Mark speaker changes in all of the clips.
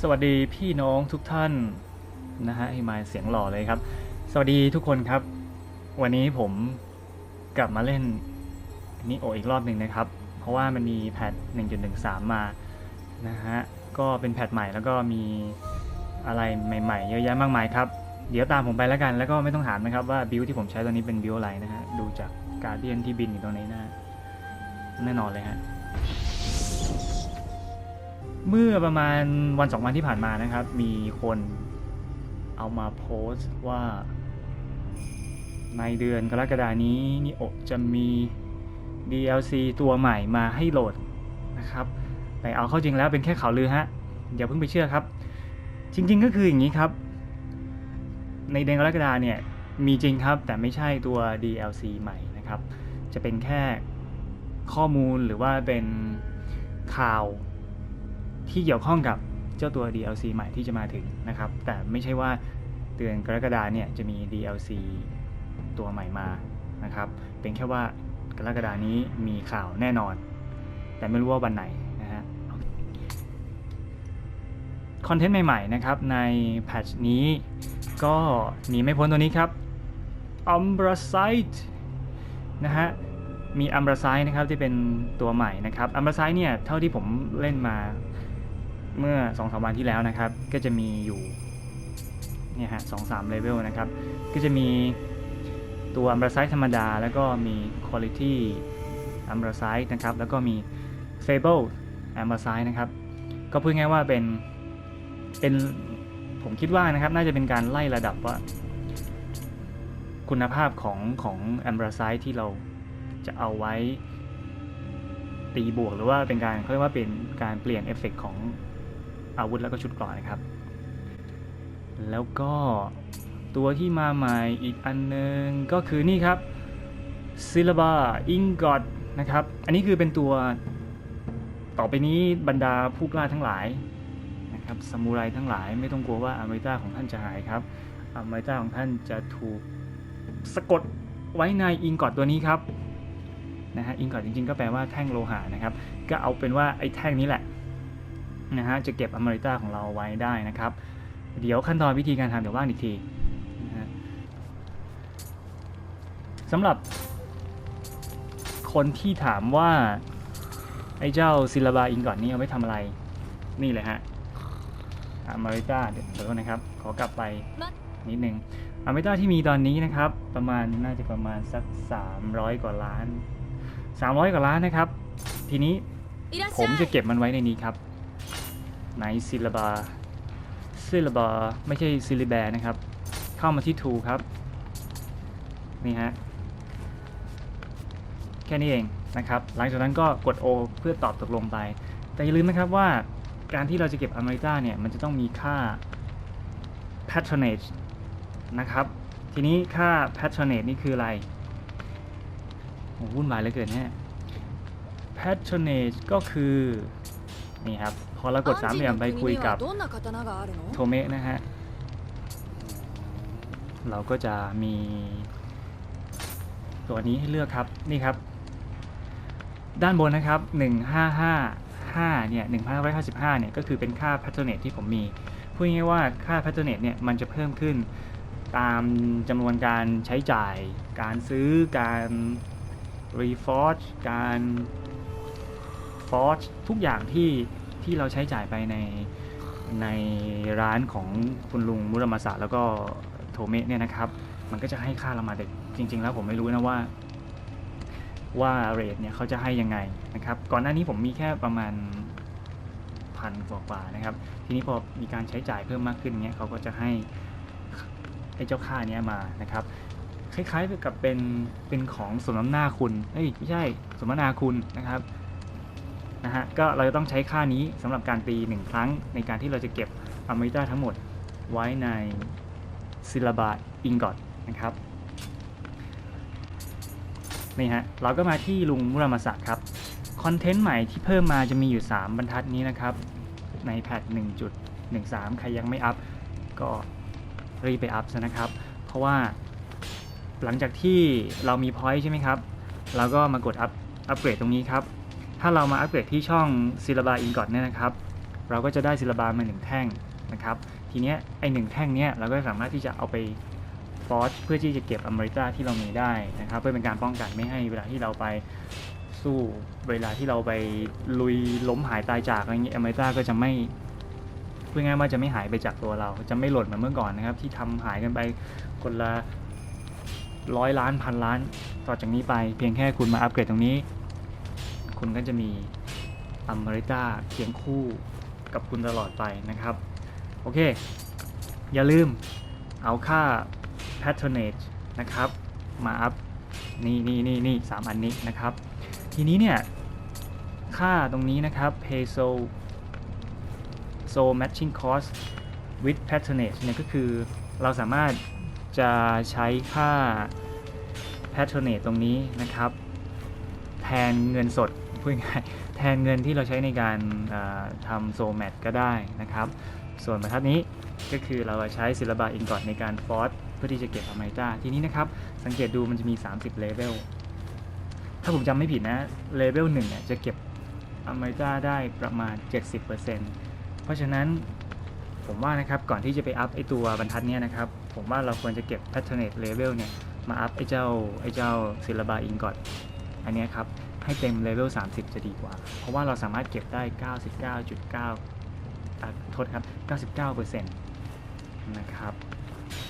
Speaker 1: สวัสดีพี่น้องทุกท่านนะฮะให้มาเสียงหล่อเลยครับ สวัสดีทุกคนครับ วันนี้ผมกลับมาเล่นนิโออีกรอบหนึ่งนะครับ เพราะว่ามันมีแพท1.13 มานะฮะก็เป็นแพทใหม่แล้วก็มีอะไรใหม่ๆ เยอะแยะมากมายครับ เดี๋ยวตามผมไปแล้วกัน แล้วก็ไม่ต้องถามนะครับว่าบิลที่ผมใช้ตอนนี้เป็นบิลอะไรนะฮะดูจากการเดียนที่บินอยู่ตรงนี้นะแน่นอนเลยฮะ เมื่อประมาณวันสองวันที่ผ่านมานะครับ มีคนเอามาโพสต์ว่า ในเดือนกรกฎานี้นิโอจะมี DLC ตัวใหม่มาให้โหลดนะครับ แต่เอาเข้าจริงแล้วเป็นแค่ข่าวลือฮะ อย่าเพิ่งไปเชื่อครับ จริง ๆ ก็คืออย่างนี้ครับ ในเดือนกรกฎาเนี่ย มีจริงครับแต่ไม่ใช่ตัว DLC ใหม่นะครับ จะเป็นแค่ข้อมูลหรือว่าเป็นข่าว ที่เกี่ยวข้องกับเจ้าตัว DLC ใหม่ที่จะมาถึงนะครับ แต่ไม่ใช่ว่าเดือนกรกฎาเนี่ยจะมี DLC ตัวใหม่มานะครับ เป็นแค่ว่ากรกฎานี้มีข่าวแน่นอน แต่ไม่รู้ว่าวันไหนนะฮะคอนเทนต์ใหม่ๆนะครับในแพทช์นี้ก็หนีไม่พ้นตัวนี้ครับ Umbra Sight นะฮะมีอัมบราไซนะครับที่เป็นตัวใหม่นะครับอัมบราไซเนี่ยเท่าที่ผมเล่นมา เมื่อ2อสวันที่แล้วนะครับ ก็จะมีอยู่เนี่ยฮะสองสามเลเวลนะครับ ก็จะมีตัวอัมบราไซธรรมดา แล้วก็มี Quality อัมบราไซนะครับ แล้วก็มี Fable อัมบราไซนะครับ ก็พูดง่ายว่าเป็นเป็นผมคิดว่านะครับ น่าจะเป็นการไล่ระดับว่า คุณภาพของของแอมบราไซที่เราจะเอาไว้ตีบวก หรือว่าเป็นการเขาเรียกว่าเป็นการเปลี่ยนเอฟเฟกต์ของ อาวุธแล้วก็ชุดเกราะนะครับ แล้วก็ตัวที่มาใหม่อีกอันนึงก็คือนี่ครับซิลบาอิงกอดนะครับ อันนี้คือเป็นตัวต่อไปนี้บรรดาผู้กล้าทั้งหลายนะครับซามูไรทั้งหลายไม่ต้องกลัวว่าอเมริกาของท่านจะหายครับอเมริกาของท่านจะถูกสะกดไว้ในอิงกอดตัวนี้ครับนะฮะอิงกอดจริงๆ ก็แปลว่าแท่งโลหะนะครับ ก็เอาเป็นว่าไอ้แท่งนี้แหละ นะฮะจะเก็บอเมริกาของเราไว้ได้นะครับ เดี๋ยวขั้นตอนวิธีการทำเดี๋ยวว่างอีกทีสำหรับคนที่ถามว่า ไอ้เจ้าซิลบาอินก่อนนี้เอาไว้ทำอะไร นี่เลยฮะอเมริกาเดี๋ยวนะครับ ขอกลับไปนิดนึงอเมริกาที่มีตอนนี้นะครับ ประมาณน่าจะประมาณสัก 300 กว่าล้าน 300 กว่าล้านนะครับ ทีนี้ผมจะเก็บมันไว้ในนี้ครับ ในซิลบาซิลบาไม่ใช่ซิลิแบนะครับ เข้ามาที่ tool ครับ นี่ฮะ แค่นี้เองนะครับ หลังจากนั้นก็กด O เพื่อตอบตกลงไป แต่อย่าลืมนะครับว่าการที่เราจะเก็บอเมริกาเนี่ย มันจะต้องมีค่า patronage นะครับ ทีนี้ค่า patronage นี่คืออะไรโอ้วุ่นวายเหลือเกินฮะ patronage ก็คือ นี่ครับ พอเรากดสามเหลี่ยมไปคุยกับโทเมะนะฮะ เราก็จะมีตัวนี้ให้เลือกครับนี่ครับ ด้านบนนะครับ 1555เนี่ย1555เนี่ยก็คือเป็นค่าแพทเทิร์ที่ผมมีพูดง่ายว่าค่าแพทเทิร์เนี่ยมันจะเพิ่มขึ้นตามจำนวนการใช้จ่าย การซื้อการรีฟอร์จการ forge ทุกอย่างที่ที่เราใช้จ่ายไปในในร้านของคุณลุงมุรามาสะแล้วก็โทเมะเนี่ยนะครับ มันก็จะให้ค่าเรามาเด็กจริง ๆ แล้วผมไม่รู้นะว่า ว่าเรทเนี่ยเขาจะให้ยังไงนะครับ ก่อนหน้านี้ผมมีแค่ประมาณพันกว่าๆนะครับ ทีนี้พอมีการใช้จ่ายเพิ่มมากขึ้นเนี่ยเขาก็จะให้ไอ้เจ้าค่าเนี้ยมานะครับ คล้ายๆกับเป็นเป็นของสมน้ำหน้าคุณเอ้ยไม่ใช่สมนาคุณนะครับ นะฮะก็เราจะต้องใช้ค่านี้สำหรับการตีหนึ่งครั้ง ในการที่เราจะเก็บอเมริกาทั้งหมดไว้ในซิลาบาอิงกอตนะครับนี่ฮะเราก็มาที่ลุงมุรามาสะครับคอนเทนต์ใหม่ที่เพิ่มมาจะมีอยู่ 3 บรรทัดนี้นะครับ ในแพท1.13 ใครยังไม่อัพก็รีบไปอัพซะนะครับ เพราะว่าหลังจากที่เรามีพอยต์ใช่ไหมครับ เราก็มากดอัพอัปเกรดตรงนี้ครับ ถ้าเรามาอัปเกรดที่ช่อง s y l l a b a Ingot เนี่ยนะครับ เราก็จะได้ศิลบามาหนึ่งแท่งนะครับ ทีเนี้ยไอหนึ่งแท่งเนี้ยเราก็สามารถที่จะเอาไปฟอสเพื่อที่จะเก็บอเมริกาที่เรามีได้นะครับ เพื่อเป็นการป้องกันไม่ให้เวลาที่เราไปสู้เวลาที่เราไปลุยล้มหายตายจากอะไรเงี้ยอเมริกาก็จะไม่พูดง่ายว่าจะไม่หายไปจากตัวเราจะไม่หล่นเหมือนเมื่อก่อนนะครับ ที่ทำหายกันไปคนละร้อยล้านพันล้าน ต่อจากนี้ไปเพียงแค่คุณมาอัปเกรดตรงนี้ คุณก็จะมีอเมริกาเคียงคู่กับคุณตลอดไปนะครับ โอเค อย่าลืมเอาค่า patronage นะครับ มาอัพนี่นี่นี่นี่สามอันนี้นะครับ ทีนี้เนี่ย ค่าตรงนี้นะครับ peso so matching cost with patronage เนี่ยก็คือเราสามารถจะใช้ค่า patronage ตรงนี้นะครับ แทนเงินสด พูดง่ายแทนเงินที่เราใช้ในการทำโซแมทก็ได้นะครับ ส่วนบรรทัดนี้ก็คือเราใช้ศิลบาอินกอนในการฟอสเพื่อที่จะเก็บอเมริกาทีนี้นะครับ สังเกตดูมันจะมี 30 เลเวล ถ้าผมจำไม่ผิดนะ เลเวลหนึ่งเนี่ยจะเก็บอเมริกาได้ประมาณ 70%เพราะฉะนั้นผมว่านะครับ ก่อนที่จะไปอัพไอตัวบรรทัดเนี้ยนะครับ ผมว่าเราควรจะเก็บ patronage level เนี่ย มาอัพไอเจ้าไอเจ้าศิลบาอินกอนอันนี้ครับ ให้เต็มเลเวล 30 จะดีกว่า เพราะว่าเราสามารถเก็บได้ 99.9อะโทษครับ 99%นะครับ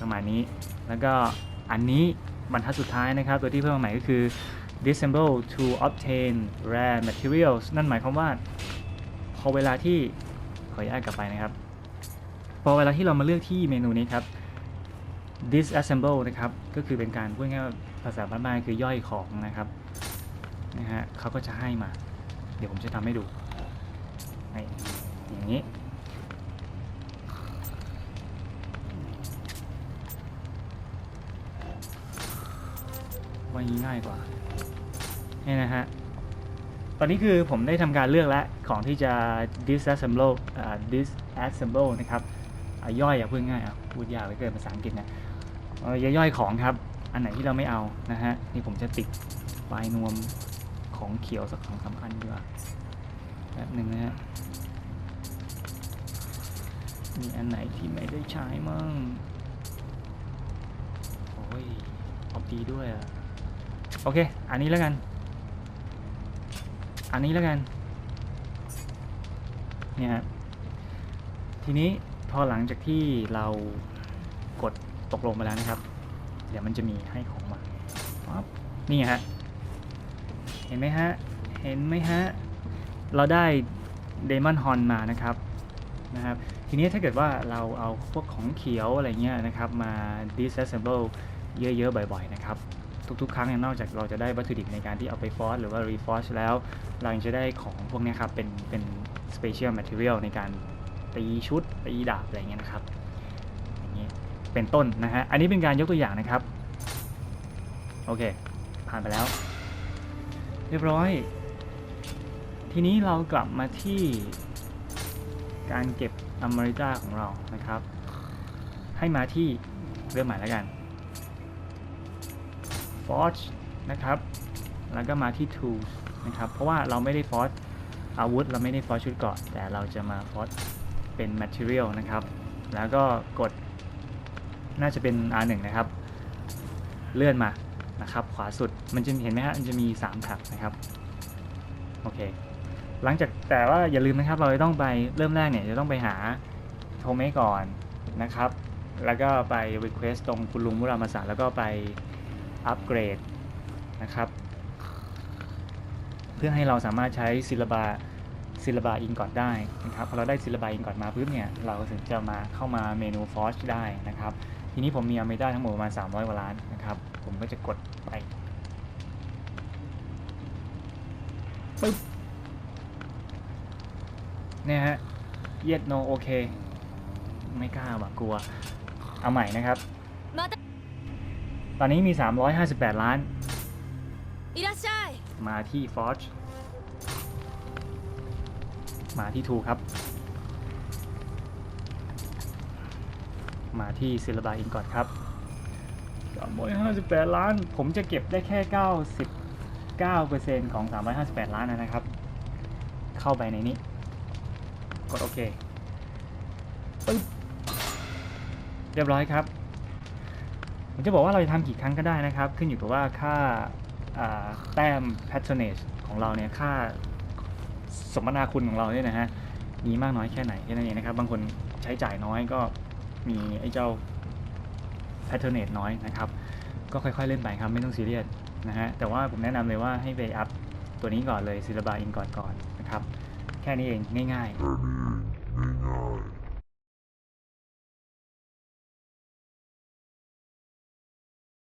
Speaker 1: ประมาณนี้ แล้วก็อันนี้บรรทัดสุดท้ายนะครับ ตัวที่เพิ่มมาใหม่ก็คือ disassemble to obtain rare materials นั่นหมายความว่า พอเวลาที่ ขออนุญาตกลับไปนะครับ พอเวลาที่เรามาเลือกที่เมนูนี้ครับ disassemble นะครับ ก็คือเป็นการพูดง่ายภาษาบ้านๆคือ ย่อยของนะครับ นะฮะเขาก็จะให้มา เดี๋ยวผมจะทำให้ดูอย่างนี้ ว่างี้ง่ายกว่านี่นะฮะ ตอนนี้คือผมได้ทำการเลือกแล้วของที่จะ disassemble อ่า disassemble นะครับอะย่อยอะพูดง่ายอะพูดยากไปเกินภาษาอังกฤษเนะเออย่อยของครับ อันไหนที่เราไม่เอานะฮะ นี่ผมจะติดปลายนวม ของเขียวสักสองสามอันดีกว่าแป๊บหนึ่งนะฮะ มีอันไหนที่ไม่ได้ใช้มั่ง โอ้ยเอาดีด้วยอะโอเค อันนี้แล้วกัน อันนี้แล้วกัน เนี่ยฮะ ทีนี้พอหลังจากที่เรากดตกลงไปแล้วนะครับ เดี๋ยวมันจะมีให้ของมาปั๊บนี่ฮะ เห็นไหมฮะ เห็นไหมฮะ เราได้เดมอนฮอนมานะครับนะครับทีนี้ถ้าเกิดว่าเราเอาพวกของเขียวอะไรเงี้ยนะครับมา disassemble เยอะๆ บ่อยๆ นะครับ ทุกๆ ครั้งนอกจากเราจะได้วัตถุดิบในการที่เอาไปฟอสหรือว่ารีฟอสแล้ว เรายังจะได้ของพวกนี้ครับ เป็นเป็น special material ในการตีชุดตีดาบอะไรเงี้ยนะครับอย่างนี้เป็นต้นนะฮะอันนี้เป็นการยกตัวอย่างนะครับ โอเค ผ่านไปแล้ว รียบร้อย ทีนี้เรากลับมาที่การเก็บอเมริกาของเรานะครับ ให้มาที่เรื่องใหม่แล้วกัน Forge นะครับ แล้วก็มาที่ Tools นะครับ เพราะว่าเราไม่ได้ Forge อาวุธ เราไม่ได้ Forge ชุดเกราะแต่เราจะมา Forge เป็น Material นะครับ แล้วก็กดน่าจะเป็น R1 นะครับ เลื่อนมา นะครับ ขวาสุดมันจะเห็นไหมฮะมันจะมี3แท็บนะครับโอเคหลังจากแต่ว่าอย่าลืมนะครับ เราจะต้องไปเริ่มแรกเนี่ยจะต้องไปหาโทเมก่อนนะครับ แล้วก็ไป Request ตรงคุณลุงมุรามาสาแล้วก็ไปอัปเกรดนะครับ เพื่อให้เราสามารถใช้ซิลบาซิลบาอินกอนได้นะครับพอเราได้ซิลบาอินกอนมาปุ๊บเนี่ยเราถึงจะมาเข้ามาเมนู Forge ได้นะครับ ทีนี้ผมมีอเมด้าทั้งหมดประมาณ 300กว่าล้านนะครับ ผมก็จะกดไปปึ๊บเนี่ยฮะเย็ดโนโอเค ไม่กล้าว่ะกลัว เอาใหม่นะครับ ตอนนี้มี 358 ล้าน มาที่ฟอร์จมาที่ทูครับ มาที่ s i l a b a i n g o t ครับ358ล้าน ผมจะเก็บได้แค่99%ของ358ล้านนะครับ เข้าไปในนี้ กดโอเคปึ๊บเรียบร้อยครับ ผมจะบอกว่าเราจะทำกี่ครั้งก็ได้นะครับ ขึ้นอยู่กับว่าค่าอ่าแต้ม patronage ของเราเนี่ยค่าสมนาคุณของเราเนี่ยนะฮะมีมากน้อยแค่ไหนแค่นั้นเองนะครับ บางคนใช้จ่ายน้อยก็ มีไอ้เจ้า patronage น้อยนะครับ ก็ค่อยๆเล่นไปครับ ไม่ต้องซีเรียสนะฮะ แต่ว่าผมแนะนำเลยว่าให้ไปอัพตัวนี้ก่อนเลยซิลบาอินก่อนก่อนนะครับ แค่นี้เองง่ายๆ